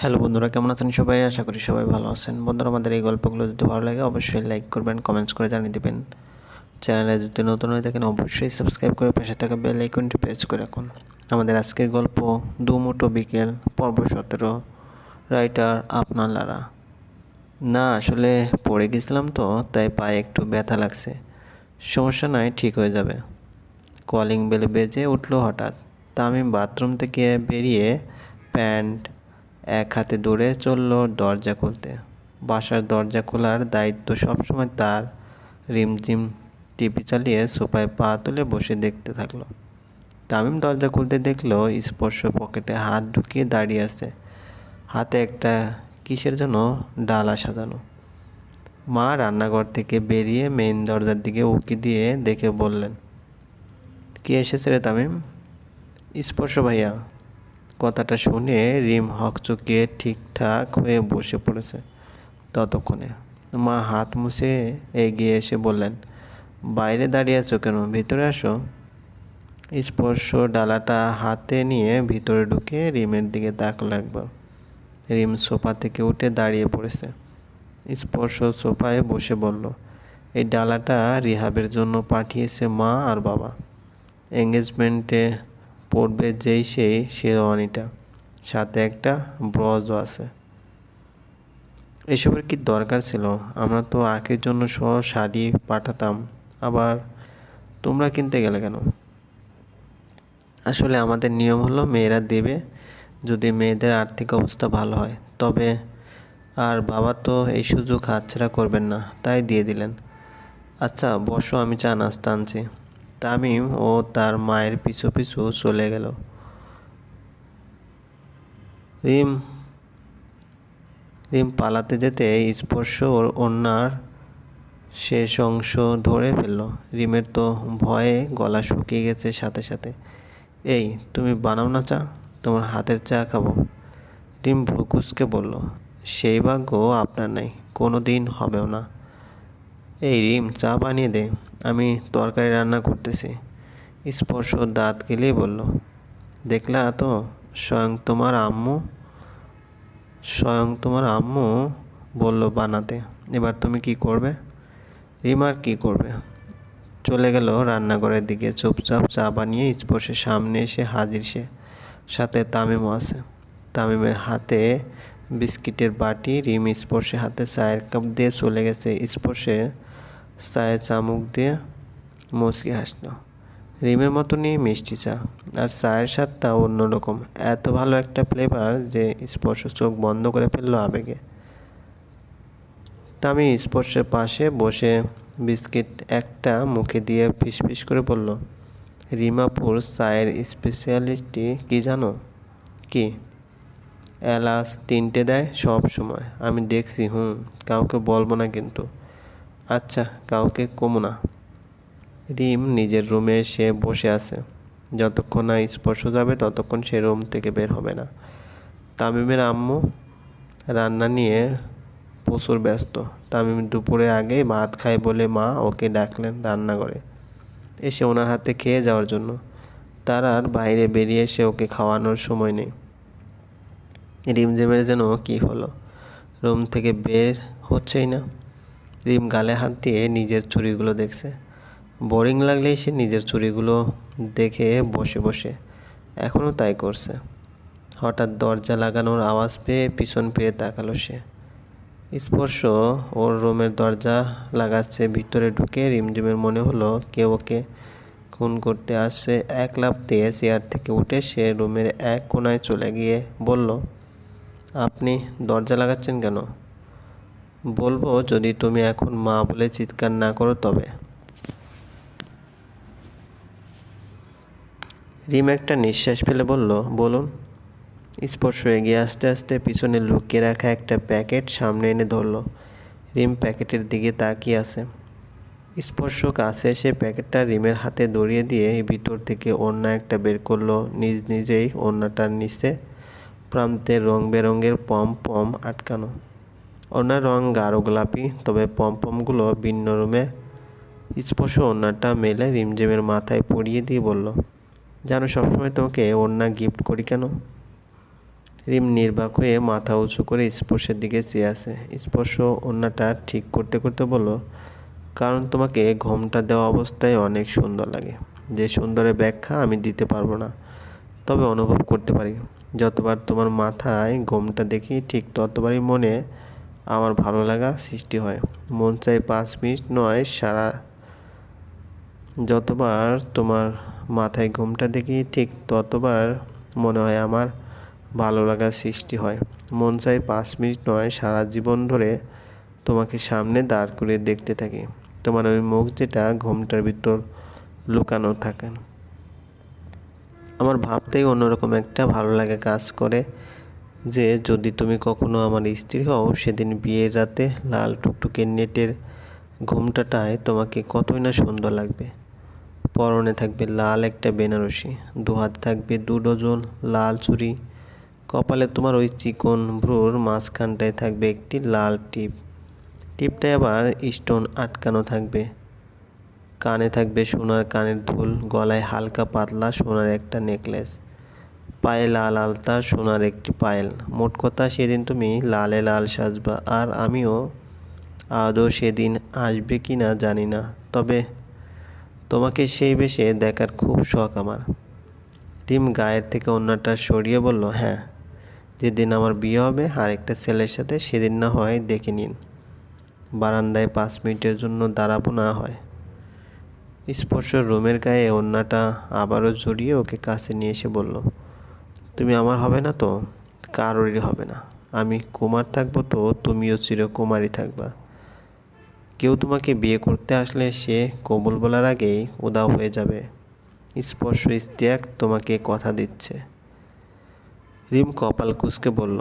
Hello বন্ধুরা, কেমন আছেন সবাই? আশা করি সবাই ভালো আছেন। বন্ধুরা, আমাদের এই গল্পগুলো যদি ভালো লাগে, অবশ্যই লাইক করবেন কমেন্টস করে জানিয়ে দেবেন। চ্যানেলে যদি নতুন হয়ে থাকেন, অবশ্যই সাবস্ক্রাইব করে পাশে থাকা বেল আইকনটি প্রেস করে রাখুন। আমাদের আজকের গল্প দুমুটো বিকেল, পর্ব সতেরো রাইটার আপনার লারা। না, আসলে পড়ে গেছিলাম তো, তাই পায়ে একটু ব্যথা লাগছে। সমস্যা নাই, ঠিক হয়ে যাবে। কলিং বেল বেজে উঠল হঠাৎ। তামিম বাথরুম থেকে বেরিয়ে প্যান্ট এক হাতে দৌড়ে চলল দরজা খুলতে। বাসার দরজা খোলার দায়িত্ব সবসময় তার। রিমঝিম টিভি চালিয়ে সোফায় পা তুলে বসে দেখতে থাকল। তামিম দরজা খুলতে দেখল স্পর্শ পকেটে হাত ঢুকিয়ে দাঁড়িয়ে আছে। হাতে একটা কিসের জন্য ডালা সাজানো। মা রান্নাঘর থেকে বেরিয়ে মেইন দরজার দিকে উকি দিয়ে দেখে বললেন, কে এসেছে রে তামিম? স্পর্শ ভাইয়া। কথাটা শুনে রিম হকচকিয়ে ঠিকঠাক হয়ে বসে পড়েছে। ততক্ষণে মা হাত মুছে এগিয়ে এসে বললেন, বাইরে দাঁড়িয়ে আছো কেন? ভিতরে আসো। স্পর্শ ডালাটা হাতে নিয়ে ভিতরে ঢুকে রিমের দিকে তাকলো একবার। রিম সোফা থেকে উঠে দাঁড়িয়ে পড়েছে। স্পর্শ সোফায় বসে বলল, এই ডালাটা রিহাবের জন্য পাঠিয়েছে মা আর বাবা। এঙ্গেজমেন্টে পড়বে যেই সেই শেরওয়ানিটা। সাথে একটা ব্রজও আছে। এসবের কি দরকার ছিল? আমরা তো আঁকের জন্য সহ শাড়ি পাঠাতাম। আবার তোমরা কিনতে গেলে কেন? আসলে আমাদের নিয়ম হলো মেয়েরা দেবে। যদি মেয়েদের আর্থিক অবস্থা ভালো হয়। তবে আর বাবা তো এই সুযোগ হাতছাড়া করবেন না। তাই দিয়ে দিলেন। আচ্ছা বসো, আমি চা নাস্তা আনছি। তামিম ও তার মায়ের পিছু পিছু চলে গেল। রিম রিম পালাতে যেতে স্পর্শ ওর ওনার শেষ অংশ ধরে ফেলল। রিমের তো ভয়ে গলা শুকিয়ে গেছে সাথে সাথে। এই, তুমি বানাও না চা, তোমার হাতের চা খাব। রিম ভ্রুকুসকে বলল, সেই ভাগ্য আপনার নেই কোনো দিন হবেও না। এই রিম, চা বানিয়ে দে। আমি তরকারি রান্না করতেছি। স্পর্শ দাঁত গেলেই বলল, দেখলা তো স্বয়ং তোমার আম্মু? স্বয়ং তোমার আম্মু? বলল বানাতে। এবার তুমি কি করবে? রিমার কি করবে? চলে গেল রান্নাঘরের দিকে। চুপচাপ চা বানিয়ে স্পর্শের সামনে এসে হাজির সে। সাথে তামিমও আছে। তামিমের হাতে বিস্কিটের বাটি, রিম স্পর্শে হাতে চায়ের কাপ দিয়ে চলে গেছে। স্পর্শে চায়ের চামুক দিয়ে মুচকি হাসলো। রিমের মতো মতনই মিষ্টি চা। আর চায়ের স্বাদটা অন্যরকম। এত ভালো একটা ফ্লেভার যে স্পর্শ চোখ বন্ধ করে ফেলল আবেগে। তা আমি স্পর্শের পাশে বসে বিস্কিট একটা মুখে দিয়ে ফিসফিস করে বলল, রিমাপুর চায়ের স্পেশালিটি কি জানো? কি? এলাচ তিনটে দেয় সব সময়। আমি দেখছি, হুম, কাউকে বলব না কিন্তু। আচ্ছা কাউকে কমো না। রিম নিজের রুমে সে বসে আছে। যতক্ষণ না স্পর্শ যাবে, ততক্ষণ সে রুম থেকে বের হবে না। তামিমের আম্মু রান্না নিয়ে প্রচুর ব্যস্ত। তামিম দুপুরে আগে ভাত খায় বলে মা ওকে ডাকলেন রান্নাঘরে। এসে ওনার হাতে খেয়ে যাওয়ার জন্য। তার আর বাইরে বেরিয়ে এসে ওকে খাওয়ানোর সময় নেই। রিমঝিমের যেন কি হলো? রুম থেকে বের হচ্ছেই না। রিম গালে হাত দিয়ে নিজের চুরিগুলো দেখছে। বোরিং লাগলেই সে নিজের চুরিগুলো দেখে বসে বসে এখনও তাই করছে। হঠাৎ দরজা লাগানোর আওয়াজ পেয়ে পিছন পেয়ে তাকালো সে। স্পর্শ ওর রুমের দরজা লাগাচ্ছে, ভিতরে ঢুকে রিমঝিমের মনে হলো কেউ ওকে খুন করতে আসছে। এক লাফ দিয়ে চেয়ার থেকে উঠে সে রুমের এক কোনায় চলে গিয়ে বলল, আপনি দরজা লাগাচ্ছেন কেন? বলব, যদি তুমি এখন মা বলে চিৎকার না করো তবে। রিম একটা নিঃশ্বাস ফেলে বলল, বলুন। স্পর্শ এগিয়ে আস্তে আস্তে পিছনে লুকিয়ে রাখা একটা প্যাকেট সামনে এনে ধরল। রিম প্যাকেটের দিকে তাকিয়ে আছে। স্পর্শ কাছে এসে প্যাকেটটা রিমের হাতে দড়িয়ে দিয়ে ভিতর থেকে অন্য একটা বের করল। নিজ নিজেই অন্যটার নিচে প্রান্তে রং বেরঙের পম পম আটকানো। ওনার রং গাঢ় গোলাপি, তবে পম পমগুলো ভিন্ন রুমে। স্পর্শ ওনারটা মেলে রিমঝিমের মাথায় পরিয়ে দিয়ে বলল, জানো, সবসময় তোমাকে ওড়না গিফট করি কেন? রিম নির্বাক হয়ে মাথা উঁচু করে স্পর্শের দিকে চেয়ে আছে। স্পর্শ অন্যটা ঠিক করতে করতে বলল, কারণ তোমাকে ঘোমটা দেওয়া অবস্থায় অনেক সুন্দর লাগে। যে সুন্দরের ব্যাখ্যা আমি দিতে পারব না, তবে অনুভব করতে পারি। যতবার তোমার মাথায় ঘোমটা দেখি, ঠিক ততবারই মনে আমার ভালো লাগা সৃষ্টি হয়। মন চাই পাঁচ মিনিট নয়, সারা যতবার তোমার মাথায় ঘুমটা দেখি ঠিক ততবার মনে হয় আমার ভালো লাগার সৃষ্টি হয়। মন চাই পাঁচ মিনিট নয়, সারা জীবন ধরে তোমাকে সামনে দাঁড় করে দেখতে থাকি। তোমার ওই মুখ যেটা ঘুমটার ভিতর লুকানো থাকে। আমার ভাবতেই অন্যরকম একটা ভালো লাগে কাজ করে। যে যদি তুমি কখনো আমার স্ত্রী হও, সেদিন বিয়ের রাতে লাল টুকটুকে নেটের ঘুমটাটায় তোমাকে কতই না সুন্দর লাগবে। পরনে থাকবে লাল একটা বেনারসি, দুহাত থাকবে দু ডজন লাল চুড়ি, কপালে তোমার ওই চিকন ভ্রুর মাঝখানটায় থাকবে একটি লাল টিপ। টিপটায় আবার স্টোন আটকানো থাকবে। কানে থাকবে সোনার কানের দুল গলায় হালকা পাতলা সোনার একটা নেকলেস। পায়ে লাল আলতা সোনার একটি পায়েল। মোট কথা সেদিন তুমি লালে লাল সাজবা, আর আমিও আদৌ সেদিন আসবে কি না জানি না। তবে তোমাকে সেই বেশে দেখার খুব শখ আমার। টিম গায়ের থেকে অন্যটা সরিয়ে বলল হ্যাঁ যেদিন আমার বিয়ে হবে আর একটা ছেলের সাথে সেদিন না হয় দেখে নিন। বারান্দায় পাঁচ মিনিটের জন্য দাঁড়াবো না হয়। স্পর্শ রুমের গায়ে অন্যটা আবারও জড়িয়ে ওকে কাছে নিয়ে এসে বলল তুমি আমার হবে না তো? কারোরই হবে না। আমি কুমার থাকব তো, তুমিও চিরকুমারী থাকবা। কেউ তোমাকে বিয়ে করতে আসলে সে কবুল বলার আগেই উদাও হয়ে যাবে। স্পর্শ ইস্তিয়াক তোমাকে কথা দিচ্ছে। রিম কপাল কুসকে বলল,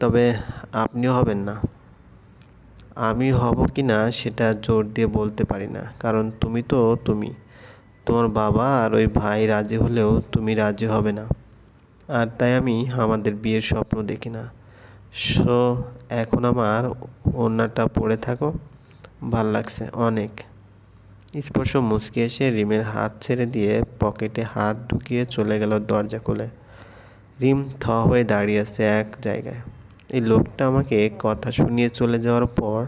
তবে আপনিও হবেন না। আমি হব কি না সেটা জোর দিয়ে বলতে পারি না, কারণ তুমি তো, তুমি। তোমার বাবা আর ওই ভাই রাজি হলেও তুমি রাজি হবে না। আর তাই আমি আমাদের বিয়ের স্বপ্ন দেখি না। সো, এখন আমার অন্যটা পড়ে থাকো। ভালো লাগছে অনেক। স্পর্শ মুচকি এসে রিমের হাত ছেড়ে দিয়ে পকেটে হাত ঢুকিয়ে চলে গেল দরজা খুলে। রিম থ হয়ে দাঁড়িয়ে আছে এক জায়গায়। এই লোকটা আমাকে কথা শুনিয়ে চলে যাওয়ার পর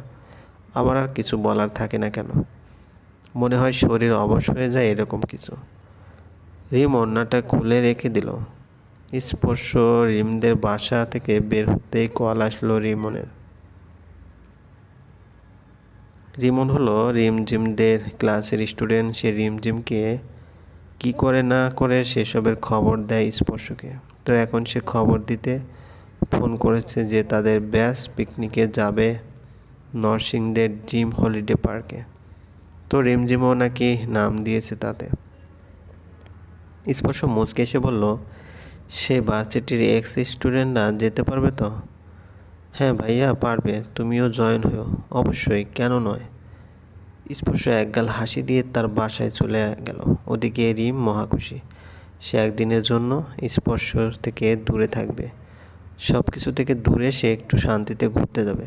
আবার আর কিছু বলার থাকে না কেন? মনে হয় শরীর অবশ হয়ে যায় এরকম কিছু। রিম অন্যটা খুলে রেখে দিল। স্পর্শ রিমদের বাসা থেকে বের হতেই কল আসলো রিমনের। রিমন হলো রিমঝিমদের ক্লাসের স্টুডেন্ট। সে রিমঝিমকে কি করে না করে সেসবের খবর দেয় স্পর্শকে। তো এখন সে খবর দিতে ফোন করেছে যে তাদের ব্যাস পিকনিকে যাবে নরসিংদের ড্রিম হলিডে পার্কে। তো রিমঝিমও নাকি নাম দিয়েছে তাতে। স্পর্শ মুচকে এসে বলল সে ভার্সিটির এক্স স্টুডেন্টরা যেতে পারবে তো? হ্যাঁ ভাইয়া, পারবে। তুমিও জয়েন হও অবশ্যই, কেন নয়? স্পর্শ একগাল হাসি দিয়ে তার বাসায় চলে গেল। ওদিকে রিম মহাখুশি সে একদিনের জন্য স্পর্শ থেকে দূরে থাকবে। সব কিছু থেকে দূরে সে একটু শান্তিতে ঘুরতে যাবে।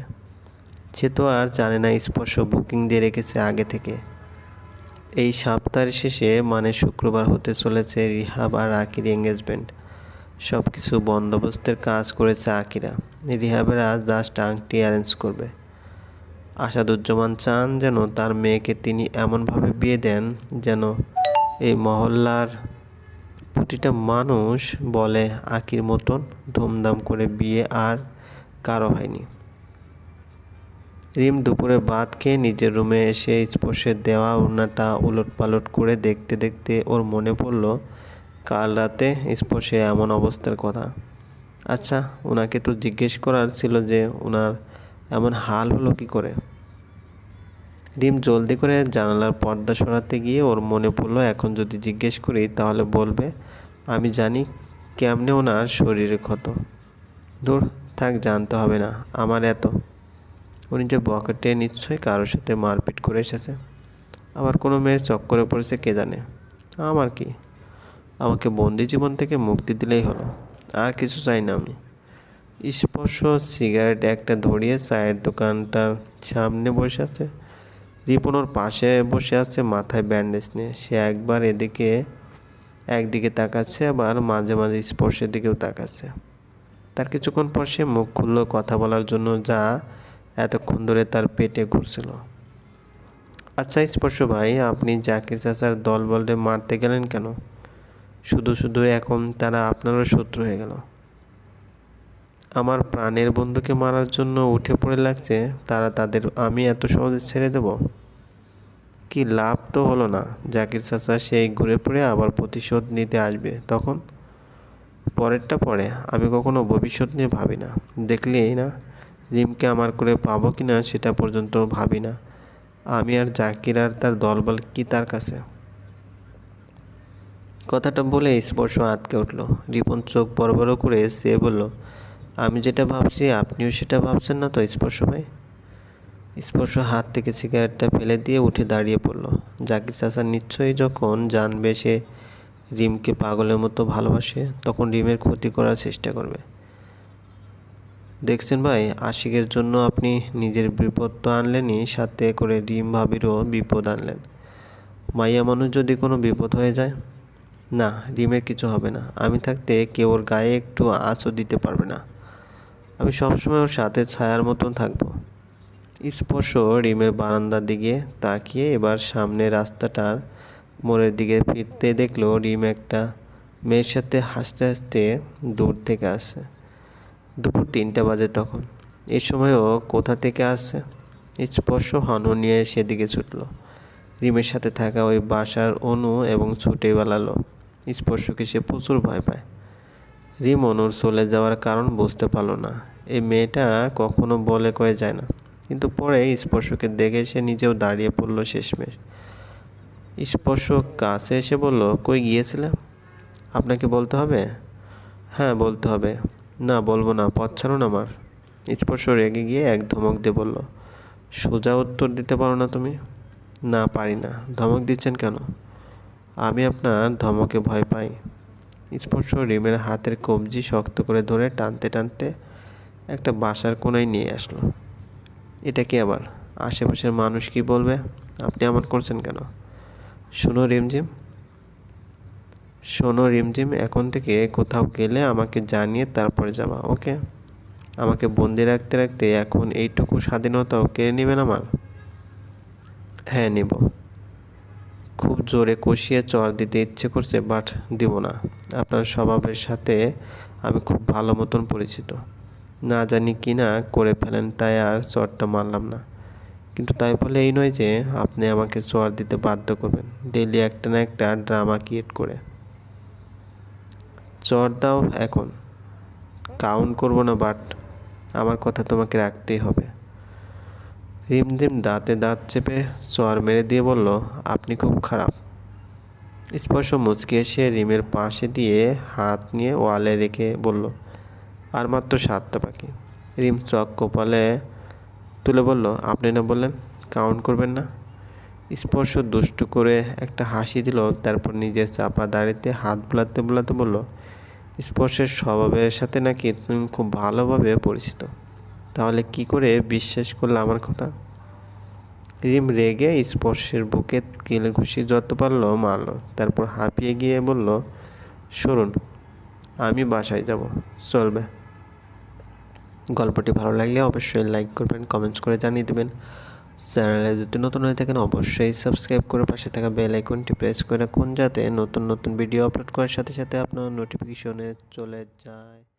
সে তো আর জানে না স্পর্শ বুকিং দিয়ে রেখেছে আগে থেকে। এই সপ্তাহের শেষে মানে শুক্রবার হতে চলেছে রিহাব আর আকির এঙ্গেজমেন্ট সব কিছু বন্দোবস্তের কাজ করেছে আকিরা। রিহাবেরা জাস্ট আংটি অ্যারেঞ্জ করবে। আসাদুজ্জামান চান যেন তার মেয়েকে তিনি এমনভাবে বিয়ে দেন যেন এই মহল্লার প্রতিটা মানুষ বলে, আকির মতন ধুমধাম করে বিয়ে আর কারও হয়নি। রিম দুপুরে ভাত খেয়ে নিজের রুমে এসে স্পর্শের দেওয়া ওড়নাটা উলট পালট করে দেখতে দেখতে ওর মনে পড়ল কাল রাতে স্পর্শে এমন অবস্থার কথা। আচ্ছা ওনাকে তো জিজ্ঞেস করার ছিল যে ওনার এমন হাল হলো কি করে? রিম জলদি করে জানালার পর্দা সরাতে গিয়ে ওর মনে পড়ল, এখন যদি জিজ্ঞেস করি তাহলে বলবে, আমি জানি কেমনে ওনার শরীরে ক্ষত। দূর থাক, জানতে হবে না, আমার এত। উনি যে বকেটে নিশ্চয়ই কারোর সাথে মারপিট করে এসেছে। আবার কোনো মেয়ের চক্করে পড়েছে কে জানে? আমার কি? আমাকে বন্দি জীবন থেকে মুক্তি দিলেই হলো। আর কিছু চাই না আমি। স্পর্শ, সিগারেট একটা ধরিয়ে চায়ের দোকানটার সামনে বসে আছে। রিপন ওর পাশে বসে আছে মাথায় ব্যান্ডেজ নিয়ে। সে একবার এদিকে, একদিকে তাকাচ্ছে, আবার মাঝে মাঝে স্পর্শের দিকেও তাকাচ্ছে। তার কিছুক্ষণ পর সে মুখ খুলল কথা বলার জন্য যা এতক্ষণ ধরে তার পেটে ঘুরছিল। আচ্ছা স্পর্শ ভাই, আপনি জাকির চাচার দল বলতে মারতে গেলেন কেন? শুধু শুধু এখন তারা আপনারও শত্রু হয়ে গেল। আমার প্রাণের বন্ধুকে মারার জন্য উঠে পড়ে লাগছে, তারা তাদের আমি এত সহজে ছেড়ে দেব? কি লাভ তো হলো না। জাকির চাচা সেই ঘুরে পড়ে আবার প্রতিশোধ নিতে আসবে তখন? পরেরটা পরে, আমি কখনো ভবিষ্যৎ নিয়ে ভাবি না। দেখলেই না, রিমকে আমার করে পাবো কি না সেটা পর্যন্ত ভাবি না। আমি আর জাকির আর তার দলবল কি তার কাছে? কথাটা বলে স্পর্শ আটকে উঠল। রিপন চোখ বড় বড় করে সে বলল, আমি যেটা ভাবছি আপনিও সেটা ভাবছেন না তো, স্পর্শ ভাই? স্পর্শ হাত থেকে সিগারেটটা ফেলে দিয়ে উঠে দাঁড়িয়ে পড়ল। জাকির চাচা নিশ্চয়ই যখন জানবে সে রিমকে পাগলের মতো ভালোবাসে, তখন রিমের ক্ষতি করার চেষ্টা করবে। দেখছেন ভাই, আশিকের জন্য আপনি নিজের বিপদ তো আনলেনই, সাথে করে রিম ভাবিরও বিপদ আনলেন। মাইয়া মানুষ যদি কোনো বিপদ হয়ে যায় না রিমের কিছু হবে না। আমি থাকতে কেউ ওর গায়ে একটু আঁচও দিতে পারবে না। আমি সবসময় ওর সাথে ছায়ার মতন থাকব। স্পর্শ রিমের বারান্দার দিকে তাকিয়ে এবার সামনে রাস্তাটার মোড়ের দিকে ফিরতে দেখল রিম একটা মেয়ের সাথে হাসতে হাসতে দূর থেকে আসে দুপুর তিনটা বাজে তখন। এ সময়ও কোথা থেকে আসে স্পর্শ হনু নিয়ে সেদিকে ছুটলো। রিমের সাথে থাকা ওই বাসার অনু এবং ছুটে বেলালো স্পর্শকে সে প্রচুর ভয় পায়। রিম অনুর চলে যাওয়ার কারণ বুঝতে পারল না। এই মেয়েটা কখনো বলে কয়ে যায় না। কিন্তু পরে স্পর্শকে দেখে সে নিজেও দাঁড়িয়ে পড়ল শেষমেশ। স্পর্শ কাছে এসে বলল, কই গিয়েছিলাম আপনাকে বলতে হবে? হ্যাঁ বলতে হবে। না, বলব না, পথ ছাড়ুন আমার। স্পর্শ রেগে গিয়ে এক ধমক দিয়ে বলল, সোজা উত্তর দিতে পারো না তুমি? না, পারি না। ধমক দিচ্ছেন কেন? আমি আপনার ধমকে ভয় পাই। স্পর্শ রিমের হাতের কবজি শক্ত করে ধরে টানতে টানতে একটা বাসার কোনায় নিয়ে আসলো। এটা কি আবার? আশেপাশের মানুষ কি বলবে? আপনি এমন করছেন কেন? শোনো রিমঝিম। শোনো রিমঝিম, এখন থেকে কোথাও গেলে আমাকে জানিয়ে তারপরে যাবা, ওকে? আমাকে বন্দি রাখতে রাখতে এখন এইটুকু স্বাধীনতাও কেড়ে নেবেন আমার? হ্যাঁ নেব। খুব জোরে কষিয়ে চর দিতে ইচ্ছে করছে বাট দিব না। আপনার স্বভাবের সাথে আমি খুব ভালো মতন পরিচিত। না জানি কি না করে ফেলেন, তাই আর চরটা মারলাম না। কিন্তু তাই বলে এই নয় যে, আপনি আমাকে চর দিতে বাধ্য করবেন। ডেলি একটা না একটা ড্রামা ক্রিয়েট করে। চর দাও এখন। কাউন্ট করব না বাট আমার কথা তোমাকে রাখতেই হবে। রিমঝিম দাঁতে দাঁত চেপে চর মেরে দিয়ে বলল, আপনি খুব খারাপ। স্পর্শ মুচকে এসে রিমের পাশে দিয়ে হাত নিয়ে ওয়ালে রেখে বলল, আর মাত্র সাতটা পাখি রিম চক কপালে তুলে বলল, আপনি না বললেন কাউন্ট করবেন না? স্পর্শ দুষ্টু করে একটা হাসি দিল, তারপর নিজের চাপা দাঁড়িতে হাত বোলাতে বোলাতে বলল, স্পর্শের স্বভাবের সাথে নাকি তুমি খুব ভালোভাবে পরিচিত। তাহলে কি করে বিশ্বাস করলে আমার কথা? রিম রেগে স্পর্শের বুকে কিলে ঘুষি যত পারল মারলো। তারপর হাঁপিয়ে গিয়ে বলল, সরুন, আমি বাসায় যাব। চলবে। গল্পটি ভালো লাগলে অবশ্যই লাইক করবেন কমেন্টস করে জানিয়ে দেবেন। চ্যানেলে যদি নতুন হয়ে থাকেন, অবশ্যই সাবস্ক্রাইব করে পাশে থাকা বেল আইকনটি প্রেস করে রাখুন, যাতে নতুন নতুন ভিডিও আপলোড করার সাথে সাথে আপনার নোটিফিকেশনে চলে যায়।